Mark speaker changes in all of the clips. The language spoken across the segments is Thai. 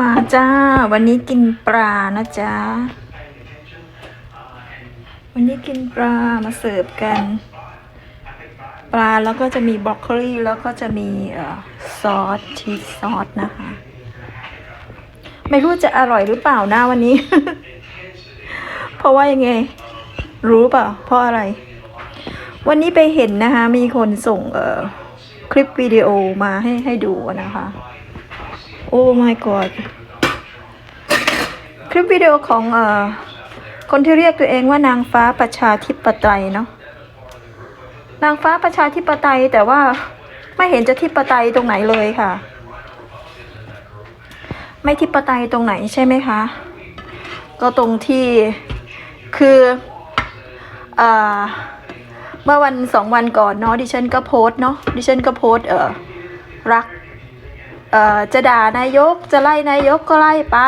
Speaker 1: มาจ้า วันนี้กินปลานะจ๊ะ วันนี้กินปลามาเสิร์ฟกัน ปลาแล้วก็จะมีบรอกโคลีแล้วก็จะมีอซอสชีสซอสนะคะ ไม่รู้จะอร่อยหรือเปล่านะวันนี้ เพราะว่ายังไง รู้เปล่าเพราะอะไร วันนี้ไปเห็นนะคะ มีคนส่งเออคลิปวิดีโอมาให้ให้ดูนะคะ อ้ my god คลิปวิดีโอของเอ่อคนที่เรียกตัวเองว่านางฟ้าประชาธิปไตยเนาะนางฟ้าประชาธิปไตยแต่ว่าไม่เห็นจะธิปไตยตรงไหนเลยค่ะ ไม่ธิปไตยตรงไหนใช่ไหมคะ ก็ตรงที่คือเอ่อเมื่อวันสองวันก่อนเนาะดิฉันก็โพสเนาะดิฉันก็โพสเออรัก เอ่อจะด่านายกจะไล่นายกก็ไล่ไป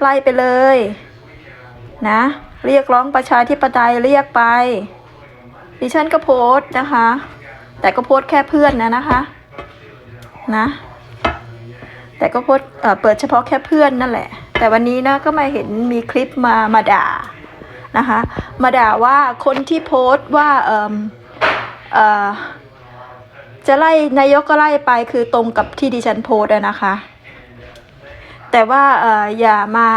Speaker 1: ไล่ไปเลย นะ เรียกร้องประชาธิปไตยเรียกไป ดิฉันก็โพสต์นะคะ แต่ก็โพสต์แค่เพื่อนนะนะคะนะแต่ก็โพสเเปิดเฉพาะแค่เพื่อนนั่นแหละ แต่วันนี้นะก็มาเห็นมีคลิปมามาด่านะคะ มาด่าว่าคนที่โพสต์ว่าเออเออ จะไล่นายกก็ไล่ไปคือตรงกับที่ดิฉันโพสอะนะคะ แต่ว่าเอออย่ามา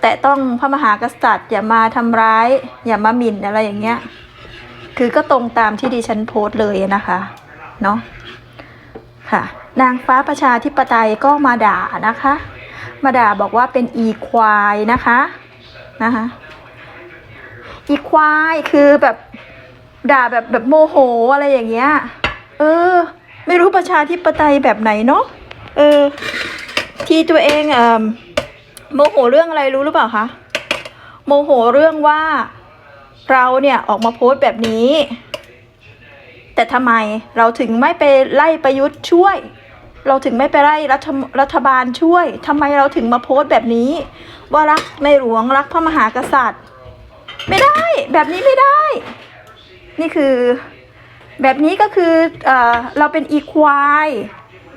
Speaker 1: แตะต้องพระมหากษัตริย์อย่ามาทำร้าย อย่ามาหมิ่นอะไรอย่างเงี้ย คือก็ตรงตามที่ดิฉันโพสต์เลยนะคะเนาะค่ะ นางฟ้าประชาธิปไตยก็มาด่านะคะ มาด่าบอกว่าเป็นอีควายนะคะนะคะอีควายคือแบบด่าแบบแบบโมโหอะไรอย่างเงี้ย เออ ไม่รู้ประชาธิปไตยแบบไหนเนาะเออ ที่ตัวเองเอ่อโมโหเรื่องอะไรรู้หรือเปล่าคะโมโหเรื่องว่าเราเนี่ยออกมาโพสต์แบบนี้ แต่ทำไมเราถึงไม่ไปไล่ประยุทธ์ช่วย เราถึงไม่ไปไล่รัฐรัฐบาลช่วยทำไมเราถึงมาโพสต์แบบนี้ ว่ารักในหลวงรักพระมหากษัตริย์ ไม่ได้แบบนี้ไม่ได้ นี่คือ แบบนี้ก็คือเอเราเป็นอีควาย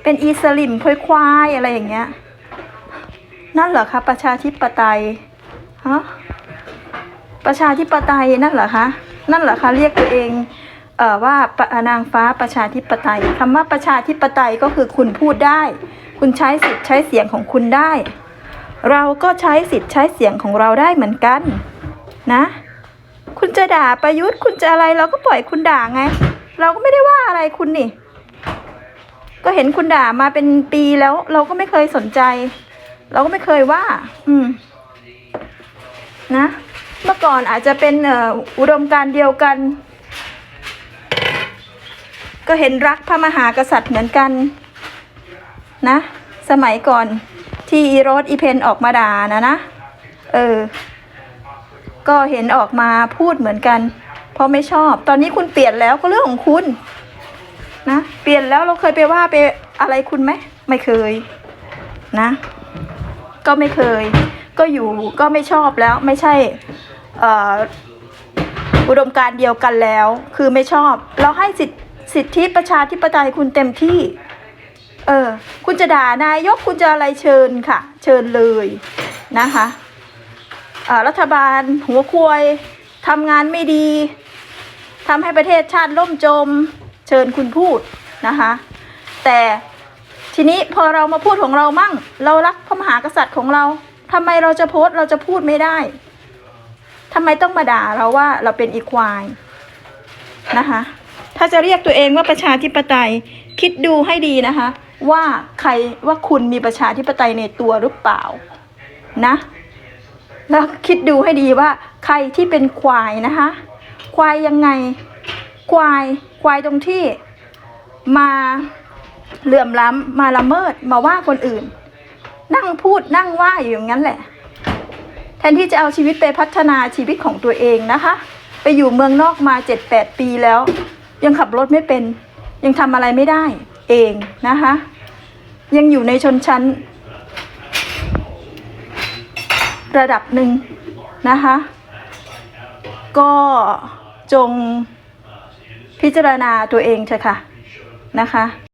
Speaker 1: เป็นอีสลิมควายควายอะไรอย่างเงี้ย นั่นเหรอคะประชาธิปไตยฮะประชาธิปไตยนั่นเหรอคะนั่นเหรอคะเรียกตัวเองเอ่อว่าปะนางฟ้าประชาธิปไตยคำว่าประชาธิปไตยก็คือคุณพูดได้ คุณใช้สิทธิ์ใช้เสียงของคุณได้ เราก็ใช้สิทธิ์ใช้เสียงของเราได้เหมือนกัน นะ คุณจะด่าประยุทธ์คุณจะอะไรเราก็ปล่อยคุณด่าไง เราก็ไม่ได้ว่าอะไรคุณนี่ ก็เห็นคุณด่ามาเป็นปีแล้ว เราก็ไม่เคยสนใจ เราก็ไม่เคยว่า อืม นะ เมื่อก่อนอาจจะเป็นเอ่ออุดมการเดียวกัน ก็เห็นรักพระมหากษัตริย์เหมือนกัน นะ สมัยก่อนที่อีโรสอีเพนออกมาด่านะนะ เออ ก็เห็นออกมาพูดเหมือนกัน เพราะไม่ชอบ ตอนนี้คุณเปลี่ยนแล้วก็เรื่องของคุณ นะ เปลี่ยนแล้วเราเคยไปว่าไปอะไรคุณไหมไม่เคย นะ ก็ไม่เคย ก็อยู่ก็ไม่ชอบแล้วไม่ใช่อุดมการณ์เดียวกันแล้ว คือไม่ชอบ เราให้สิทธิสิทธิประชาธิปไตยคุณเต็มที่ เออ คุณจะด่านายกคุณจะอะไรเชิญค่ะ เชิญเลยนะคะอ่ารัฐบาลหัวควยทำงานไม่ดี ทำให้ประเทศชาติล่มจมเชิญคุณพูดนะคะ แต่ทีนี้พอเรามาพูดของเรามั่ง เรารักพระมหากษัตริย์ของเราทำไมเราจะโพสต์เราจะพูดไม่ได้ทำไมต้องมาด่าเราว่าเราเป็นอีควายนะคะถ้าจะเรียกตัวเองว่าประชาธิปไตยคิดดูให้ดีนะคะ ว่าใครว่าคุณมีประชาธิปไตยในตัวหรือเปล่านะแล้วคิดดูให้ดีว่าใครที่เป็นควายนะคะ ควายยังไง ควายควายตรงที่มาเหลื่อมล้ำมาละเมิดมาว่าคนอื่น นั่งพูดนั่งว่าอยู่อย่างนั้นแหละ แทนที่จะเอาชีวิตไปพัฒนาชีวิตของตัวเองนะคะ ไปอยู่เมืองนอกมาเจ็ดแปดปีแล้ว ยังขับรถไม่เป็น ยังทำอะไรไม่ได้เองนะคะ ยังอยู่ในชนชั้น ระดับหนึ่งนะคะ ก็ จงพิจารณาตัวเองเถอะค่ะนะคะ